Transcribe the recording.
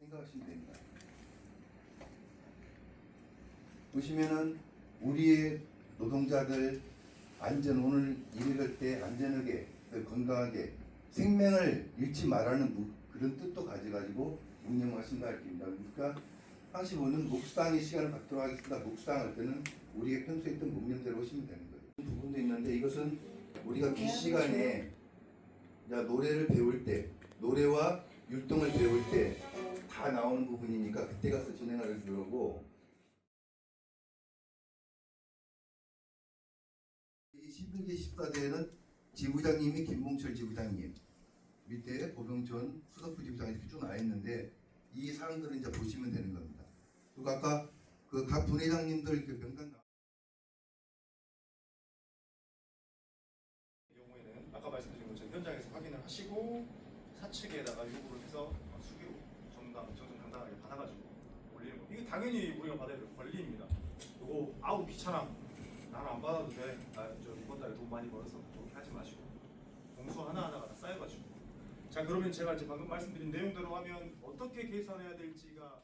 생각하시면 됩니다. 보시면은 우리의 노동자들 안전 오늘 일할 때 안전하게 또 건강하게 생명을 잃지 말라는 무- 그런 뜻도 가져가지고 운영하신다 할입니다. 그러니까 항시 보는 묵상의 시간을 갖도록 하겠습니다. 묵상할 때는 우리가 평소에 했던 문면대로 하시면 되는 거예요. 부분도 있는데 이것은 우리가 그 시간에 노래를 배울 때 노래와 다 나오는 부분이니까 그때 가서 진행하는 거고 이 11개 14대에는 지부장님이 김봉철 지부장님 밑에 고병천 수석부 지부장 이렇게 쭉 나와 있는데 이 사항들을 이제 보시면 되는 겁니다. 그리고 아까 그 각 분회장님들 그 명단 나 경우에는 아까 말씀드린 것처럼 현장에서 확인을 하시고 사측에다가 요구를 해서 수기로 정당 정정당당하게 받아가지고 올리는 거. 이게 당연히 우리가 받아야 될 권리입니다. 요거 아우 귀찮아. 나는 안 받아도 돼. 나저 이번 달에 돈 많이 벌어서 그렇게 하지 마시고 공수 하나 하나가 다 쌓여가지고. 자 그러면 제가 이제 방금 말씀드린 내용대로 하면 어떻게 계산해야 될지가